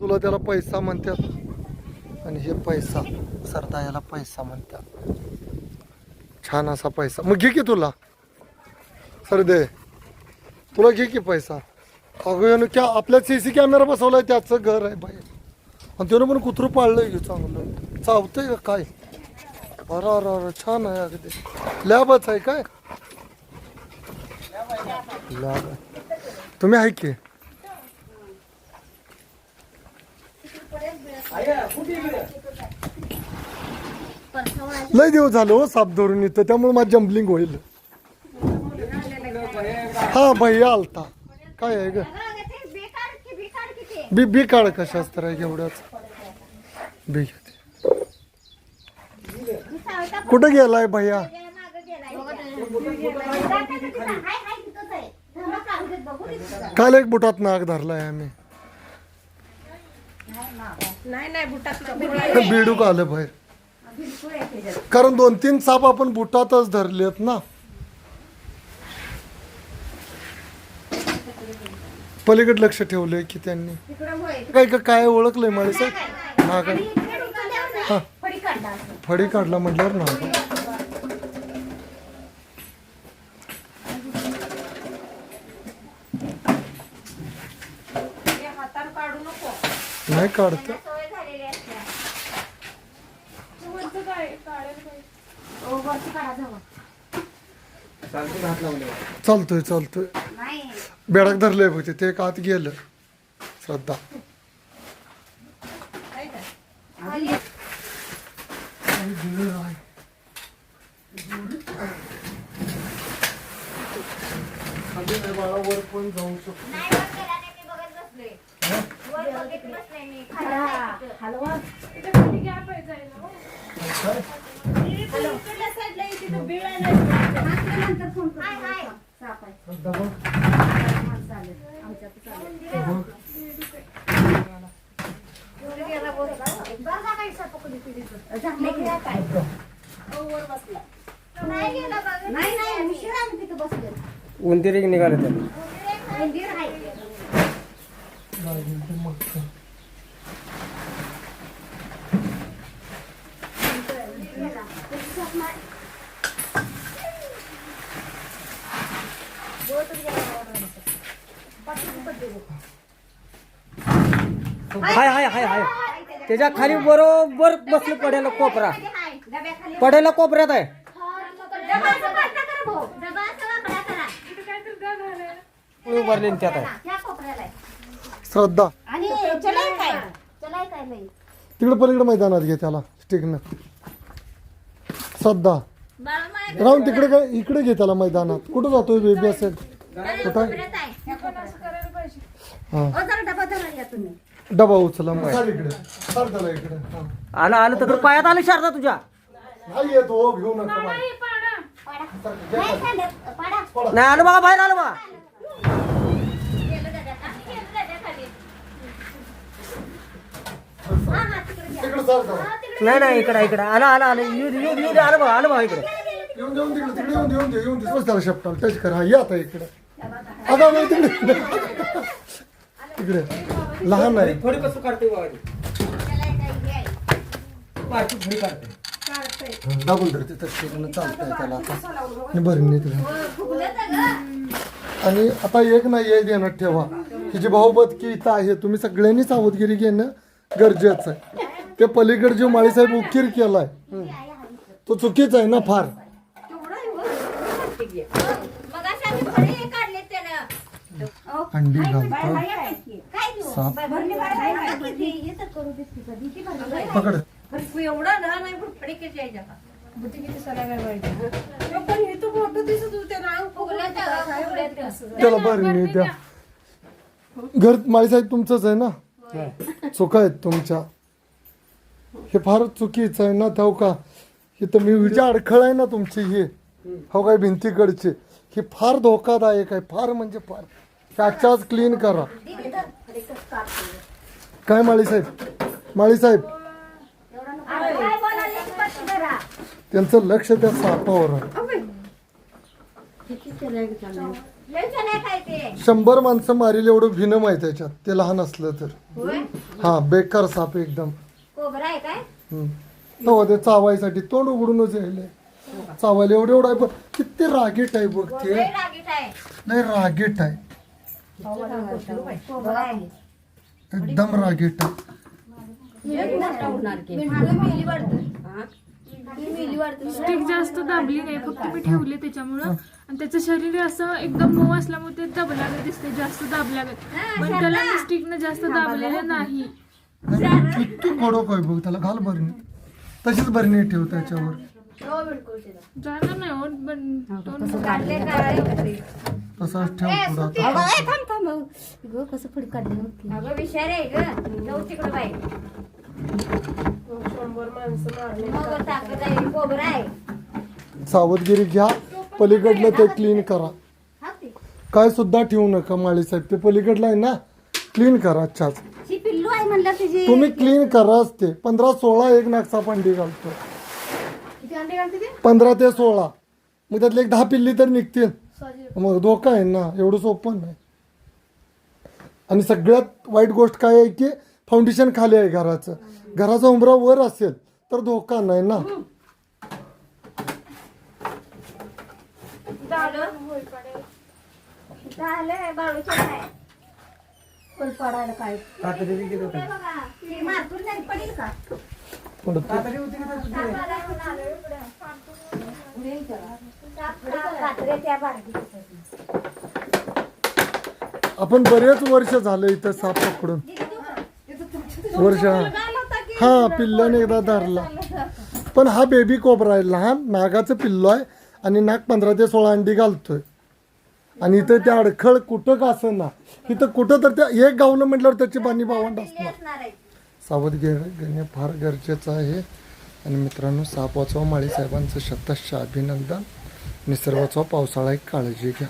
तुला त्याला पैसा म्हणतात. आणि हे पैसा सरदा याला पैसा म्हणतात. छान असा पैसा. मग घे की तुला. सर दे तुला घे की पैसा. अगं यानं क्या आपल्या सी सी कॅमेरा बसवलाय त्याचं घर आहे बाई. आणि त्यानं पण कुत्रं पाळलंय की चांगलं. चावतंय का काय? अरे अरे अरे छान आहे अगदी. लॅबच आहे काय? लॅब आहे. तुम्ही आहे की? लय दिवस झालं हो साप धरून येतं त्यामुळे माझं जम्बलिंग होईल. हा भैया आलता. काय आहे ग? बी बी काळ कशास्त्र आहे एवढ्याच बी घेते. कुठं गेलाय भैया? काल एक बुटात नाग धरलाय आम्ही. नाही नाही बुटात बिडूक आलं बाहेर. कारण दोन तीन साप आपण बुटातच धरलेत ना. पलीकडे लक्ष ठेवलंय की त्यांनी. काय का काय ओळखलंय साहेब हा. काय फडी काढला म्हटल्यावर ना नाही काढत? चालतोय चालतोय बेडक धरलंय बघ ते एक आत गेलं. श्रद्धा. वर पण जाऊ शकतो. आम्ही तिथं उंदिरी निघाले त्याला. मंदिर हाय हाय हाय हाय. त्याच्याखाली बरोबर बसलं पडेल कोपरा. पडेला कोपऱ्यात आहे. उभारले त्यात आहे. श्रद्धा. आणि चलाय काय चलाय काय नाही तिकडे पलीकडे मैदानात घे त्याला स्टिकनं. श्रद्धा. बाळा राहून तिकडे काय इकडे घे त्याला मैदानात. कुठं जातोय बेबी असेल? कुठं? आहे. हा. ओ, जरा डबा धरा या तुम्ही. डबा उचला मग. चाल इकडे. चाल त्याला इकडे. हा. आलं आलं तर पायात आलं शारदा तुझ्या. नाही येतो हो, घेऊ नका बाई. पाडा. नाही खाल्लं. पाडा. नाही आलं बघा बाहेर आलं बघा गेलं डब्यात. गेलं डब्याखाली. हा, हा, तिकडे नाही नाही इकडे इकडे. आलं आलं आलं. येऊ दे येऊ दे येऊ दे आलं आलं बघा इकडे. येऊन येऊन तिकडे तिकडे येऊन दे, येऊन दे येऊन दे. बस त्याला शेपटाल. टच कर. ये आता इकडे. आता नाही तिकडे तिकडे लहान आहे. थोडी कसं काढते हे थोडी काढते दाबून धरते चालतंय त्याला आता. आणि बरं नाही तिकडे. आणि आता एक नाही एक ध्यानात ठेवा. की जी भाऊबत की इथं आहे. तुम्ही सगळ्यांनी सावधगिरी घेणं गरजेचं आहे. ते पलीकडे जो माळीसाहेब उकीर केलाय तो चुकीचा आहे ना फार अंडी घालतो? साप? हे? पकड एवढा पण ना. त्याला बरं नाही द्या घर माळीसाहेब तुमचंच आहे ना चुका आहेत तुमच्या हे फार चुकीचं आहे ना थाव का? हे तर मी विचार अडखळ आहे ना तुमची ही. हो काय भिंतीकडची. ही फार धोकादायक आहे. फार म्हणजे फार. त्याच्याच क्लीन करा. काय काय बोलायला स्पष्ट धरा. त्यांचं लक्ष त्या सापावर आहे. आहे ते शंभर माणसं मारील एवढं भिनं माहिती त्याच्यात ते लहान असलं तर. हा बेकार साप एकदम. आहे काय? हम्म. तेव्हा ते चावायसाठी तोंड उघडूनच यायलंय चावायला एवढं एवढं आहे बघ किती रागीट आहे बघ ते. लय रागीट आहे. लय रागीट आहे. कोबरा आहे. एकदम रागीट आहे. स्टिक जास्त दाबली नाही फक्त मी ठेवले त्याच्यामुळं. आणि त्याचं शरीर असं एकदम मऊ असल्यामुळे ते दबल्यागत दिसते जास्त दाबल्यागत. पण त्याला मी स्टिकनं जास्त दाबलेलं नाही. नाही, किती कडक आहे बघ त्याला घाल भरणी तशीच भरणी ठेव त्याच्यावर. जाणार नाही होत पण दोन तसाच ठेव आता. ग आहे. सावधगिरी घ्या. पलीकडलं ते क्लीन करा. हा ती. काय सुद्धा ठेवू नका माळी साहेब. ते पलीकडलं आहे ना? क्लीन करा अच्छाच ती आहे म्हणलं तिची तुम्ही क्लीन कराच ते. पंधरा सोळा एक नागसा पंडी घालतो. पंधरा ते सोळा. मग त्यातले एक दहा पिल्ली तर निघतील. मग धोका आहे ना एवढं सोपं नाही. आणि सगळ्यात वाईट गोष्ट काय आहे की फाउंडेशन खाली आहे घराचं. घराचा उंबरा वर असेल तर धोका नाही ना. झालं बाळूचं काय फुल पडायला काय? ते बघा ती मारतून नाही पडेल का? पडतं. कात्रे त्या बारडी आपण बरेच वर्ष झालं इथं साप पकडून. वर्ष. हा पिल्लाने एकदा धरला. पण हा बेबी कोबरा आहे लहान नागाचं पिल्लो आहे आणि नाग पंधरा ते सोळा अंडी घालतोय. आणि इथं ते अडखळ कुठं का असं ना इथं कुठं तर त्या एक गावलं म्हटल्यावर त्याची बाणी बावंड असणार. सावधगिरी घेणे फार गरजेचं आहे. आणि मित्रांनो साप वाचवा माळी साहेबांचं शतश अभिनंदन. निसर्गाचा पावसाळा एक काळजी घ्या.